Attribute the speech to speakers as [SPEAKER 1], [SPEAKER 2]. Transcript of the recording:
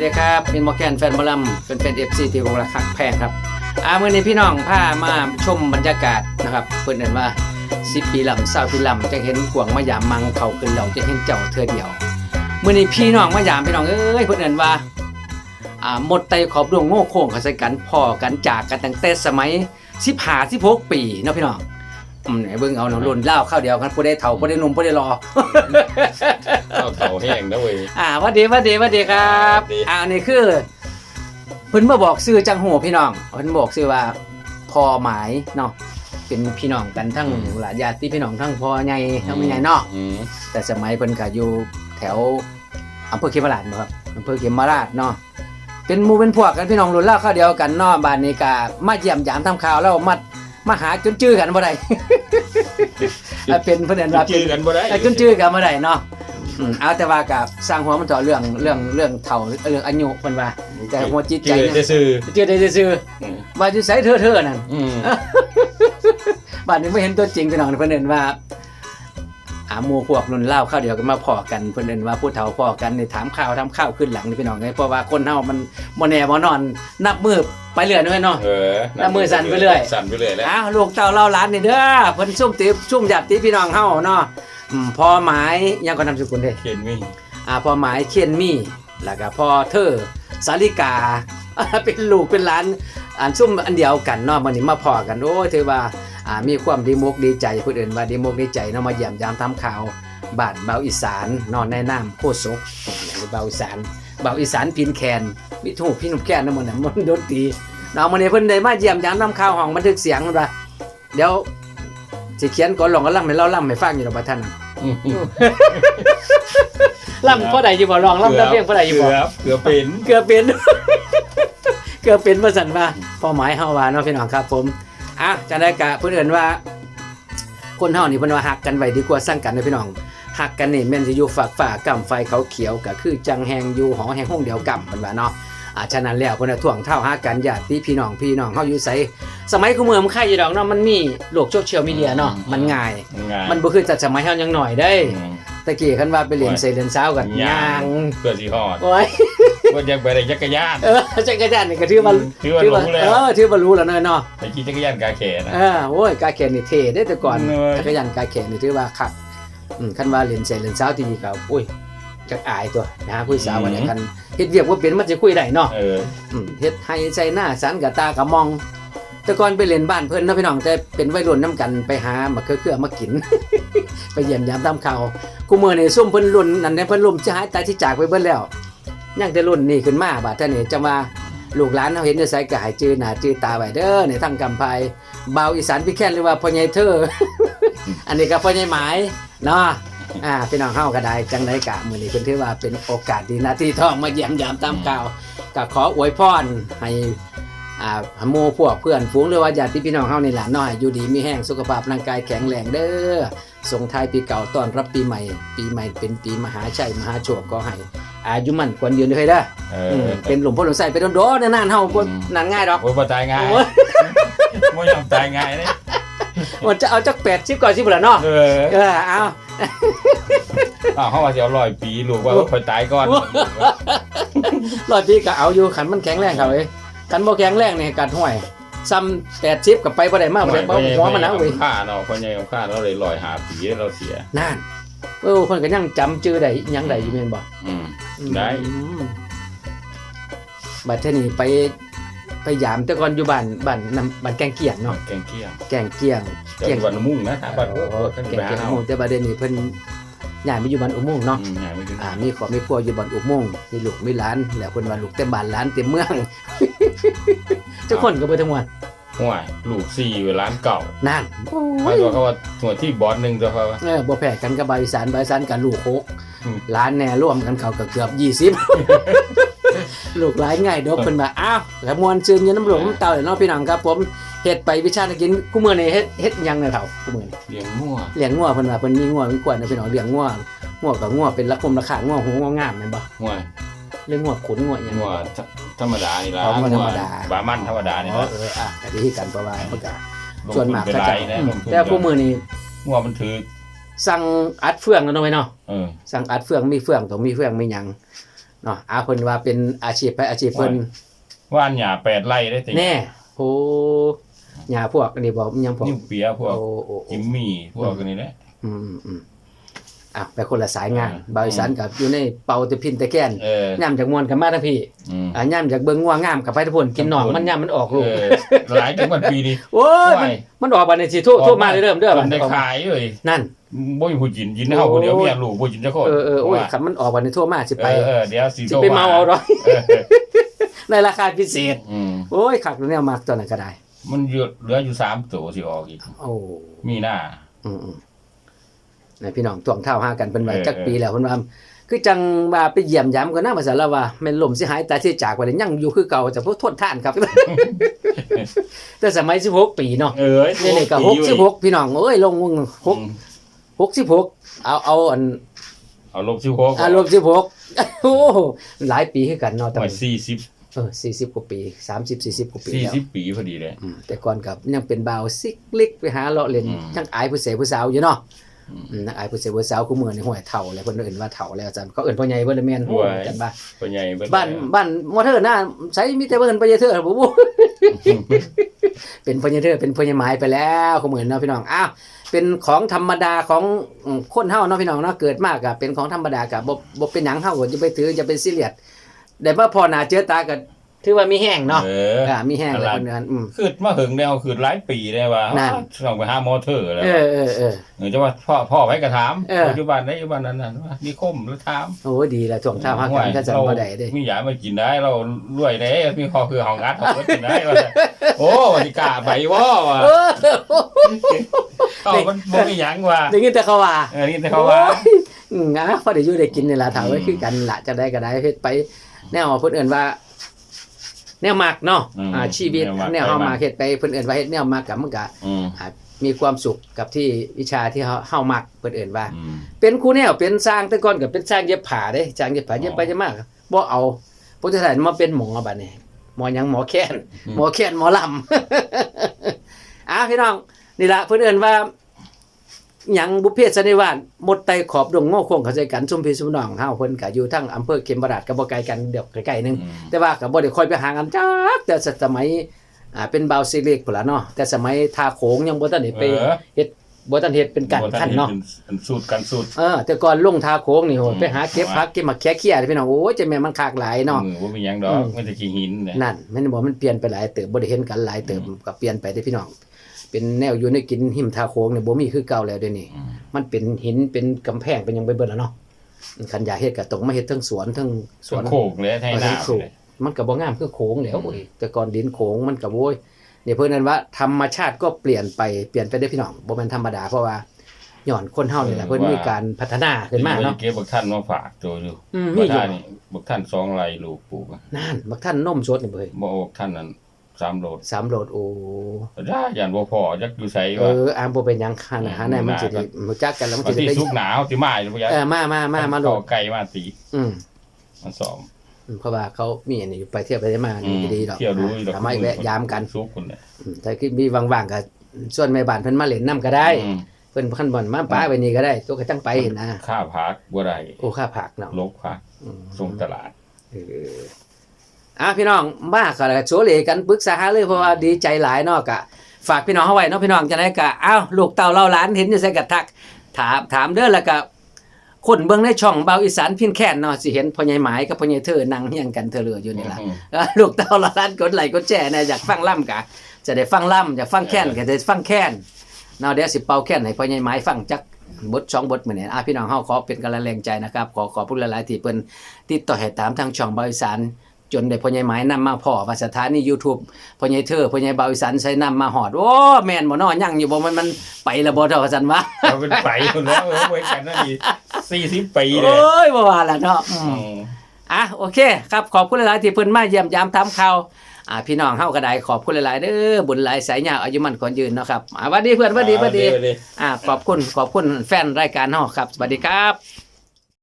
[SPEAKER 1] สดีครับเป็นมอแกนแฟนบอลลัมเป็นแฟนเอฟซีที่วงรักคักแพงครับอ่ามื่อนี้พี่น้องพามาชมบรรยากาศนะครับเพื่อนเห็นว่าสิปีลำเศร้าปีลำจะเห็นกวางมายามมังเขาขึ้นเราจะเห็นเจ้าเธอเดียวเมื่อนี้พี่น้องมายามพี่น้องเอ้ยเพื่อนเห็นว่าอ่าหมดไตขอบดวงโง่โค้งเขาใส่กันพ่อกันจากกันตั้งแต่สมัยสิบห้าสิบหกปีเนาะพี่น้อง อืมไหนเบิ่งเอาเนาะรุ่นเล่าข้าวเดียวกันผู้ได้เฒ่าผู้ได้หนุ่มผู้ได้รอ
[SPEAKER 2] เอาเถาแห้งนะเว้ย
[SPEAKER 1] อ่าหวัดดีหวัดดีหวัดดีครับ
[SPEAKER 2] หวัดดี
[SPEAKER 1] อ่านี่คือเพิ่นมาบอกซื้อจังหูพี่น้องเพิ่นบอกซื้อว่าพอหมายเนาะเป็นพี่น้องกันทั้งหลานญาติพี่น้องทั้งพ่อใหญ่ทั้งแม่ใหญ่เนาะ
[SPEAKER 2] อืม
[SPEAKER 1] แต่สมัยเพิ่นก็อยู่แถวอำเภอเขมราชบ่ครับอำเภอเขมราชเนาะเป็นหมู่เป็นพวกกันพี่น้องรุ่นเล่าวข้าวเดียวกันเนาะบ้านนี้ก็มาเยี่ยมยามทำข่าวแล้วมา มาหาจนจื้อกันบ่ได้อ่าเป็นเพิ่นเอิ้นว่าเป็
[SPEAKER 2] จื้
[SPEAKER 1] น
[SPEAKER 2] อกันบ่ได้
[SPEAKER 1] ไอ้ขึ้นชื่อกันเมื่อไหร่เนาะอืมเอาแต่ว่ากับสร้างหัวมันต่อเรื่องเรื่องเรื่องเท่าเรื่องอายุเพิ่นว่าแต่หัวจิตใจ
[SPEAKER 2] จื้อ
[SPEAKER 1] เนี่ย
[SPEAKER 2] จะซื้อ
[SPEAKER 1] เจอได้ซื่อ
[SPEAKER 2] อืม
[SPEAKER 1] ๆว่าอยู่ไสเธอเธอนั่น
[SPEAKER 2] อืม
[SPEAKER 1] บัดนี้ไม่เห็นตัวจริงพี่น้องเพิ่นเอิ้นว่า อาหมู่พวกรุ่นเล่าวข้าวเดียวกันมาพอกันเพิ่นเอิ้นว่าผู้เฒ่าพอกันนี่ถามข่าวทำข้าวขึ้นหลังนี่พี่น้องไงเพราะว่าคนเฮามันบ่แน่บ่นอน นับมือไปเรื่อยเนาะเนาะ
[SPEAKER 2] เออ
[SPEAKER 1] แล้วมือสั่นไปเรื่อย
[SPEAKER 2] สั่นไปเรื่อยแล้ว
[SPEAKER 1] อ้าวลูกเต้าเล่าหลานนี่เด้อเพิ่นซุ่มติซุ่มหยัดติพี่น้องเฮาเนาะอืมพอหมายยังก็นามสกุลเด้
[SPEAKER 2] เขียนมี
[SPEAKER 1] อ่าพอหมายเคียนมี่แล้วก็พอเธอสาลิกาเป็นลูกเป็นหลานอันซุ่มอันเดียวกันเนาะวันนี้มาพอกันโอ้ยถือว่าอ่า มีความดีมุกดีใจผู้อื่นว่าดีมุกดีใจเนาะมาเยี่ยมยามทำข่าวบ้านเบาอีสานเนอนในน้ำโคศกเบาอีสานเบาอีสานพินแคนมีถูกพี่หนุ่มแคนนะมันน่ะมันโดนตีเนาะวันนี้เพิ่นได้มาเยี่ยมยามทำข่าวห้องบันทึกเสียงมันว่าเดี๋ยวสิเขียนก่อนลองก็ล่ำให้เราล่ำให้ฟังอยู่ดอกบ่ท่านน่ะ
[SPEAKER 2] อืม
[SPEAKER 1] ล่ำเพราะใดอยู่บ่ลองล่ำตะเพียงเพราะใดอยู่บ่
[SPEAKER 2] เกือบเกือบเป็น
[SPEAKER 1] เกือบเป็นเกือบเป็นว่าสันว่าพอหมายเฮาว่าเนาะพี่น้องครับผม อะจะได้กะเพื่อนเอิ้นว่า คนเฮานี่เพิ่นว่าหักกันไว้ดีกว่าสร้างกันนะพี่น้องหักกันนี่แม่นสิอยู่ฝากฝ่ากำไฟเขาเขียวก็คือจังแหงอยู่หอแหงห้องเดียวกำเพิ่นว่าเนาะอ่าฉะนั้นแล้วเพิ่นน่ะถ่วงเท่าหากันญาติพี่น้องพี่น้องเฮาอยู่ไสสมัยกูเมืองมันใครอยู่ดอกเนาะมันมีโลกโซเชียลมีเดียเนาะมันง่าย
[SPEAKER 2] ง่าย
[SPEAKER 1] มันบ่คือแต่สมัยเฮายังหน่อยได้
[SPEAKER 2] อืม
[SPEAKER 1] ตะกี้คันว่าไปเรียนเซเรียนเช้ากัน
[SPEAKER 2] ย่าง
[SPEAKER 1] ย่าง
[SPEAKER 2] เพื่อสิฮอด
[SPEAKER 1] โอ้ย
[SPEAKER 2] ว่าอยากไปได้จักรยาน
[SPEAKER 1] เออจักรยานนี่ก็ถือว่า
[SPEAKER 2] ถือว่ารู้แล้ว
[SPEAKER 1] เออถือว่ารู้แล้วเนอะเนาะ
[SPEAKER 2] ไปขี่จักรยานกาแขนนะ
[SPEAKER 1] เออโอ้ยกาแขนนี่เท่ได้แต่ก่อน
[SPEAKER 2] เนย
[SPEAKER 1] จักรยานกาแขนนี่ถือว่าคักอืมคันว่าเล่นเสร็จเล่นเช้าที่นี่ก็อุ้ยจักอายตัวนะคุยสาววันไหนกันเฮ็ดเวียกว่าเป็นมันจะคุยได้เนาะ
[SPEAKER 2] เออ
[SPEAKER 1] อืมเฮ็ดให้ใส่หน้าสันกับตากับมองแต่ก่อนไปเล่นบ้านเพิ่นเนาะพี่น้องแต่เป็นวัยรุ่นน้ำกันไปหามาเครือๆมากิน ไปเยี่ยมยามตามข่าวกูมื้อนี่ซุ่มเพิ่นรุ่นนั่นเนี่ยเพิ่นลุ่มจะหายตายที่จากไปเบิดแล้ว ยังแต่รุ่นนี้ขึ้นมาบาดเท่านี้จะมาลูกหลานเฮาเห็นในไสก็ให้จื้อหนาจื้อตาไว้เด้อในทั้งกำไพเบาอีสานพี่แค้นหรือว่าพ่อใหญ่เธอ อันนี้ก็พ่อใหญ่หมายเนาะอ่าพี่น้องเฮาก็ได้จังไดกะมือนี้เพิ่นถือว่าเป็นโอกาสดีนะที่ทองมาเยี่ยมยามตามข่าวก็ขออวยพรให้อ่าหมู่พวกเพื่อนฝูงหรือว่าญาติพี่น้องเฮานี่ล่ะเนาะให้อยู่ดีมีแห้งสุขภาพร่างกายแข็งแรงเด้อส่งท้ายปีเก่าต้อนรับปีใหม่ ปีใหม่เป็นปีมหาชัยมหาโชคก็ให้ อายุมั่นควรยืนด้วยเด้อ
[SPEAKER 2] เอ
[SPEAKER 1] อื
[SPEAKER 2] อ
[SPEAKER 1] มเป็นหลวงพ่อหลวงใส่เป็นโดนๆนานๆเฮาบ่นานง่ายดอก
[SPEAKER 2] โอ้ยบ่ตายง่าย
[SPEAKER 1] โอ้ย
[SPEAKER 2] บ่ยอมตายง่ายเลย
[SPEAKER 1] มันจะเอาจัก80ก่อนสิบ่ล่ะเนาะ
[SPEAKER 2] เออ
[SPEAKER 1] เออเอา
[SPEAKER 2] อ้าวเขาว่าสิเอาร้อยปีลูกว่าค่อยตายก่อน
[SPEAKER 1] ร้อยปีก็เอาอยู่ขันมันแข็งแรงเขาเอ้ยขันบ่แข็งแรงนี่กัดห้วยซ้ำ80ก็ไปบ่ได้มากบ่ได้บ่หัวมันนะเว้ย
[SPEAKER 2] ฆ่าเนาะคนใหญ่ของข้าเราเลยลอยหาผีเราเสีย
[SPEAKER 1] นั่นเออคนก็ยังจำชื่อได้ยังได้อยู่แม่นบ่
[SPEAKER 2] อืม ได้
[SPEAKER 1] อืมบัดเทอนี้ไปไปยามแต่ก่อนอยู่บ้านบ้านนํบ้านแกงเกียงเนาะ
[SPEAKER 2] แกงเกี้ยง
[SPEAKER 1] แกงเกียง
[SPEAKER 2] เกี่ยงวันมุ่งนะถามบ้านโอ้โห
[SPEAKER 1] แก
[SPEAKER 2] ขึ้น
[SPEAKER 1] ง
[SPEAKER 2] ไป
[SPEAKER 1] เกียง
[SPEAKER 2] หา
[SPEAKER 1] อุ
[SPEAKER 2] เฮา
[SPEAKER 1] โมงค์แต่บัดเดี๋ยวนี้เพิ่นย้ายมาอยู่บ้านอุโมงค์เนาะ
[SPEAKER 2] อืมใหญ่ไม่ถึง
[SPEAKER 1] อ่ามีขอมีครัวอยู่บ้านอุโมงค์มีลูกมีหลานแล้วเพิ่นว่าลูกเต็มบ้านหลานเต็มเมืองทุกคนก็เบิดทั้งหมด
[SPEAKER 2] ห่วยลูกสี่เวลานเก่า
[SPEAKER 1] นั่น
[SPEAKER 2] หมายตัวเขาว่าหัวที่บอสหนึ่งตัวเขาว่า
[SPEAKER 1] เออบ่แพ้กันกับบาวอีสานบาวอีสานกับลูกหก
[SPEAKER 2] อืม
[SPEAKER 1] หลานแน่ร่วมกันเขาก็เกือบ20ลูกหลายง่ายเดอกเพิ่นว่าอ้าวแล้วมวนซื่นอยู่น้ำหลวงน้ำเต่าเนาะพี่น้องครับ ผมเฮ็ดไปวิชาตะกินกูมื้อนี้เฮ็ดเฮ็ดหยังเนี่ยเฒ่ากูมื้อนี้
[SPEAKER 2] เลี้ยงมั่ว
[SPEAKER 1] เลี้ยงงัวเพิ่นว่าเพิ่นมีงัวมีกล้วยนะพี่น้องเลี้ยงงัวงัวกับงัวเป็นราคมราคางัวหูงัวงามแม่นบ่
[SPEAKER 2] ห่วย
[SPEAKER 1] เรื่องงัวขุนงัวหยัง
[SPEAKER 2] มั่วธรรมดานี่ละ
[SPEAKER 1] อ๋อมั่วธรรมดา
[SPEAKER 2] บามันธรรมดานี่
[SPEAKER 1] อ๋อ
[SPEAKER 2] ละ
[SPEAKER 1] เอออะก็ดีกันเพราะว่ามันก็
[SPEAKER 2] ลง
[SPEAKER 1] ส่วน
[SPEAKER 2] ทุน
[SPEAKER 1] มาก
[SPEAKER 2] เป็น
[SPEAKER 1] เขา
[SPEAKER 2] ไร
[SPEAKER 1] จะ
[SPEAKER 2] นะ
[SPEAKER 1] อืม
[SPEAKER 2] ลงทุน
[SPEAKER 1] แต่กูมื้อนี้
[SPEAKER 2] มั่วมันถือ
[SPEAKER 1] สั่งอัดเฟืองแล้วเนาะไว้เนาะ
[SPEAKER 2] เออ
[SPEAKER 1] สั่งอัดเฟืองมีเฟืองต้องมีเฟืองมีหยังเนาะอาเพิ่นว่าเป็นอาชีพไปอาชีพเพิ่น
[SPEAKER 2] ว่านหญ้าแปดไร่ได้ติ
[SPEAKER 1] แน่โหหญ้าพวกอันนี้บอกยังพวก
[SPEAKER 2] นิ้วเปียพวก
[SPEAKER 1] โอ้โอ้
[SPEAKER 2] จิมมี่พวกนี้แหละ
[SPEAKER 1] อืมอืม อืมอะไปคนละสายงาน
[SPEAKER 2] อืม
[SPEAKER 1] บาวอีสานกับอยู่ในเป่าแตะพินแตะแก่น
[SPEAKER 2] เออย่ำ
[SPEAKER 1] จากมวนกับมาทั้งพี่
[SPEAKER 2] อืม
[SPEAKER 1] อะย่ำจากเบิ่งงัวงามกับไปทุกคนกินหนองมันย่ำมันออกลูก
[SPEAKER 2] เออหลายจังหวัดปีนี้
[SPEAKER 1] โอ้ยมัน
[SPEAKER 2] ไหว
[SPEAKER 1] มันออกบัดนี้สิโทษโทษมาเริ่มเด้อ
[SPEAKER 2] มั
[SPEAKER 1] บัด
[SPEAKER 2] นได้
[SPEAKER 1] ออกมา
[SPEAKER 2] ขายเอ้ย
[SPEAKER 1] นั่น
[SPEAKER 2] บ่มีผู้กินกินเฮาผู้เดียวเมียลูกผู้กินจักคน
[SPEAKER 1] เออเออโอ้ย
[SPEAKER 2] ว่า
[SPEAKER 1] คันมันออกบัดนี้โทษมาสิ
[SPEAKER 2] เอ
[SPEAKER 1] ไป
[SPEAKER 2] อเออเดี๋ยวสิ
[SPEAKER 1] สิไปเมาเอาดอก
[SPEAKER 2] เออเออ
[SPEAKER 1] ในราคาพิเศษ
[SPEAKER 2] อืม
[SPEAKER 1] โอ้ยคักแนวมากตัวนั้นก็ได้
[SPEAKER 2] มันเหลือเหลืออยู่สามตัวสิออกอีก
[SPEAKER 1] โอ้
[SPEAKER 2] มีหน้า
[SPEAKER 1] อืมอืม นะพี่น้องตวงเท่าหากันเป็นว่า
[SPEAKER 2] เออ
[SPEAKER 1] จักปีแล้วเพิ่นว่าคือจังว่าไปเยี่ยมยามก็น่าภาษาละว่าแม่นลมสิหายตายสิจากว่าได้ยังอยู่คือเก่าแต่พวกโทษท่านครับ แต่สมัย16ปีเนาะ
[SPEAKER 2] เอ้ย
[SPEAKER 1] นี่นี่ก็66พี่น้องเอ้ยลงวง6 66เอาเอาอัน
[SPEAKER 2] เอาลบสิบหก
[SPEAKER 1] อารมณ์16โอ้โหหลายปีคือกันเนาะแต่
[SPEAKER 2] มาสี่สิบ
[SPEAKER 1] เออ40กว่าปี30 40กว่าปี
[SPEAKER 2] สี่
[SPEAKER 1] แล้ว
[SPEAKER 2] สิบปีพอดีเลย
[SPEAKER 1] อืมแต่ก่อนกับยังเป็นบ่าวซิกลิกไปหาเลาะเล่น
[SPEAKER 2] อืม
[SPEAKER 1] จังอายผู้เสพผู้สาวอยู่เนาะ
[SPEAKER 2] อืม
[SPEAKER 1] อืม นักอายผู้เสพผู้สาวคู่มือนี่ห่วยเฒ่าแล้วเพิ่นเอิ้นว่าเฒ่าแล้วอาจารย์เขาเอิ้นพ่อใหญ่เบิ่นละแม่น
[SPEAKER 2] ห่วย
[SPEAKER 1] กันบ่า
[SPEAKER 2] พ่อใหญ่เด
[SPEAKER 1] บ้านบ้านมอเตอร์หน้าใช้มีแต่เบิ่นพ่อใหญ่เถอะบ่บ่เป็นพ่อใหญ่เถอะเป็นพ่อใหญ่หมายไปแล้วคู่มือเนาะพี่น้องอ้าวเป็นของธรรมดาของอืมคนเฮาเนาะพี่น้องเนาะเกิดมาก็เป็นของธรรมดาก็บ่บ่เป็นหยังเฮาก็จะไปถือจะเป็นซีเรียสได้มาพอหน้าเจอตาก็ ถือว่ามีแห้งเนาะ
[SPEAKER 2] เออ
[SPEAKER 1] อ่ามีแห้ง
[SPEAKER 2] ต
[SPEAKER 1] แล้ว
[SPEAKER 2] ลาด
[SPEAKER 1] เพิ่นว่าอืม
[SPEAKER 2] คือมาหึงแล้วคือหลายปีแล้วว่า
[SPEAKER 1] นั่น
[SPEAKER 2] ต้องไปหามอเตอร์แล้ว
[SPEAKER 1] เออเออเออ
[SPEAKER 2] เออจะว่าพ่อพ่อไว้กระถาม
[SPEAKER 1] เออ
[SPEAKER 2] ปัจจุบันได้ปัจจุบันนั้นน่ะว่านิคมแล้วถาม
[SPEAKER 1] โอ้ดีละช่วงเช้าหากันถ้าจะบ่ได้เด้
[SPEAKER 2] มีหยามากินได้เรารวยได้มีคอคือของอัดของก็กินได้ว่าแต่โอ้วันนี้กล้าไปว่าว่ะ
[SPEAKER 1] เออ
[SPEAKER 2] เขามันบ่มีหยังว่ะ
[SPEAKER 1] ได้ยินแต่เขาว่า
[SPEAKER 2] เออนี่แต่เขาว่า
[SPEAKER 1] อืมอะพอได้อยู่ได้กินนี่ล่ะถามว่าคือกันละจะได้ก็ได้เฮ็ดไปแนวเพิ่นเอิ้นว่า แนวมักเนาะอ่าชีวิตแนวเฮามาเฮ็ดไปเพิ่นเอิ้นว่าเฮ็ดแนวมักกับมันก็
[SPEAKER 2] อืม
[SPEAKER 1] อ่ามีความสุขกับที่วิชาที่เฮาเฮามักเพิ่นเอิ้นว่า
[SPEAKER 2] อืม
[SPEAKER 1] เป็นครูแนวเป็นสร้างแต่ก่อนก็เป็นสร้างเย็บผ้าเด้สร้างเย็บผ้าเย็บไปเย็บมาบ่เอาพุทธศาสนามาเป็นหมอบัดนี้หมอหยังหมอแค้นหมอแค้นหมอลำ อะพี่น้องนี่ละเพื่อนเอินว่า หยังบุพเพสันนิวาสหมดไตขอบดงโง่คงเข้าใจกันซุมพี่ซุมน้องเฮาเพิ่นก็อยู่ทั้งอำเภอเข็มบราดก็บ่ไกลกันเดี๋ยวใกล้ๆหนึง
[SPEAKER 2] อืม
[SPEAKER 1] แต่ว่าก็บ่ได้ค่อยไปหากันจักแต่สมัยอ่าเป็นบาวซีเล็กพุ่นล่ะเนาะแต่สมัยทาโขงยังบ่ทันได้ไป
[SPEAKER 2] เออ
[SPEAKER 1] เฮ็ดบ่ทันเฮ็ดเป็นการขั้นเนาะ
[SPEAKER 2] เป็นสูตรกันสูตร
[SPEAKER 1] เออแต่ก่อนลงทาโขงนี่โห
[SPEAKER 2] อืม
[SPEAKER 1] ไปหาเก็บผักเก็บหมักแค่เคี้ยพี่น้องโอ้ยจะแม่นมันคากหลายเนาะ
[SPEAKER 2] มือว่ามีหยังดอ
[SPEAKER 1] อื
[SPEAKER 2] ก
[SPEAKER 1] ม
[SPEAKER 2] มันจะขี้หินเนี่ย
[SPEAKER 1] นั่นแม่นบ่มันเปลี่ยนไปหลายเติบบ่ได้เห็นกันหลายเติบ
[SPEAKER 2] อืม
[SPEAKER 1] ก็เปลี่ยนไปเด้อพี่น้อง เป็นแนวอยู่ในกินหิมทาโค้งเนี่ยบ่มีคือเก่าแล้วเดี๋ยวนี้
[SPEAKER 2] อืม
[SPEAKER 1] มันเป็นหินเป็นกำแพงเป็นหยังไปเบิดแล้วเนาะคันอยากเฮ็ดก็ต้องมาเฮ็ดทั้งสวนทั้งส
[SPEAKER 2] ส่
[SPEAKER 1] ว
[SPEAKER 2] วนนโคกเลยให้หน้า
[SPEAKER 1] เอาให้สูง
[SPEAKER 2] เลย
[SPEAKER 1] มันก็บ่งามคือโค้งแล้ว
[SPEAKER 2] อืม
[SPEAKER 1] โอ้ยแต่ก่อนดินโค้งมันก็โว้ยนี่เพิ่นนั้นว่าธรรมชาติก็เปลี่ยนไปเปลี่ยนไปได้อพี่น้องบ่แม่นธรรมดาเพราะว่าย้อนคนเฮานี่แหละเพิ่นมีการพัฒนาขึ้นมาเนาะ
[SPEAKER 2] เก็บบักท่านมาฝากโจอยู่
[SPEAKER 1] อืม
[SPEAKER 2] บั
[SPEAKER 1] มี
[SPEAKER 2] ก
[SPEAKER 1] อยู่
[SPEAKER 2] ท่านนี่บักท่านสองไรลูกปลูกอะ
[SPEAKER 1] นั่นบักท่านนมสดนี่เบ้ย
[SPEAKER 2] บ่บักท่านนั้น สามโลด
[SPEAKER 1] สามโหลดโอ้
[SPEAKER 2] ได้ยันบ่พอจักอยู่ไส
[SPEAKER 1] เอ
[SPEAKER 2] ว่า
[SPEAKER 1] ออามบ่เป็นหยังคันอาหารไหนมันสิได้รู้จักกันแล้วมัน
[SPEAKER 2] วัน
[SPEAKER 1] สิ
[SPEAKER 2] ที่
[SPEAKER 1] ได้
[SPEAKER 2] สุกหนาวที่มาอยู่บ่ยาย
[SPEAKER 1] เออมามามามาโหล
[SPEAKER 2] เอ
[SPEAKER 1] ด
[SPEAKER 2] ไก่มาตี
[SPEAKER 1] อืม
[SPEAKER 2] มาสอม
[SPEAKER 1] เพราะว่าเขามีอันนี้อยู่ไปเที่ยวไปได้มา
[SPEAKER 2] อื
[SPEAKER 1] นี่
[SPEAKER 2] ม
[SPEAKER 1] ดีดอก
[SPEAKER 2] เที่ยวรู้อยู่ดอก
[SPEAKER 1] ทำให้แวะยามกัน
[SPEAKER 2] สุกคนเนี่ย
[SPEAKER 1] อืมแต่คือมีว่างๆก็ส่วนแม่บ้านเพิ่นมาเล่นน้ำก็ได้
[SPEAKER 2] อืม
[SPEAKER 1] เพิ่นคันบ่อนมาป้าไปนี่ก็ได้ ตัวก็จังไปเห็นนะ
[SPEAKER 2] ค่าพักบ่ได้
[SPEAKER 1] โอ้ค่าผักเนาะ
[SPEAKER 2] ลกพัก
[SPEAKER 1] อืม
[SPEAKER 2] ส่งตลาด
[SPEAKER 1] เออ อะพี่น้องมาก็แล้วก็โชว์เลกันปรึกษาหาเลยเพราะว่าดีใจหลายเนาะก็ฝากพี่น้องเฮาไว้เนาะพี่น้องจังได๋ก็อ้าวลูกเต้าเล่าหลานเห็นอยู่ไสก็ทัก ถามถามเด้อแล้วก็คนเบิ่งในช่องเบาอีสานพินแค้นเนาะสิเห็นพ่อใหญ่หมายกับพ่อใหญ่เธอนั่งเฮียงกันเธอเรืออยู่นี่ล่ะ
[SPEAKER 2] อืม
[SPEAKER 1] เออลูกเต้าละล้านกดไลค์กดแชร์นะอยากฟังล่ำกะ จะได้ฟังล่ำอยากฟังแค้นก็จะได้ฟังแค้นเนาะเดี๋ยวสิเป่าแค้นให้พ่อใหญ่ไม้ฟังจักบทสองบทมื้อนี้อะพี่น้องเฮาขอเป็นกำลังแรงใจนะครับขอขอบคุณหลายๆที่เพิ่นติดต่อให้ตามทางช่องเบาอีสาน จนได้พ่อใหญ่ไม้นำมาพ่อว่าสถานี YouTube พ่อใหญ่เธอพ่อใหญ่เบาอีสานใส่นำมาฮอด โอ้แม่นบ่เนาะยังอยู่บ่มันมันไปและบ่เท่าว่าซั่นวะ
[SPEAKER 2] เราเป็นไปคนแล้วเออไว้กันนั่นดีสี่สิบปี
[SPEAKER 1] โอ
[SPEAKER 2] เลย้
[SPEAKER 1] ยบ่ว่าล่ะเนาะอืม
[SPEAKER 2] อืม
[SPEAKER 1] อะโอเคครับขอบคุณหลายๆที่เพิ่นมาเยี่ยมยามทำข่าวอ่าพี่น้องเฮาก็ได้ขอบคุณหลายๆเด้อบุญหลายสายยาวอายุมันขอนยืนเนาะครับอ่าหวัดดีเพื่อนหวัดดีหวัดดี
[SPEAKER 2] เยว
[SPEAKER 1] อ่าขอบคุณขอบคุณแฟนรายการเฮาครับสวัสดีครับ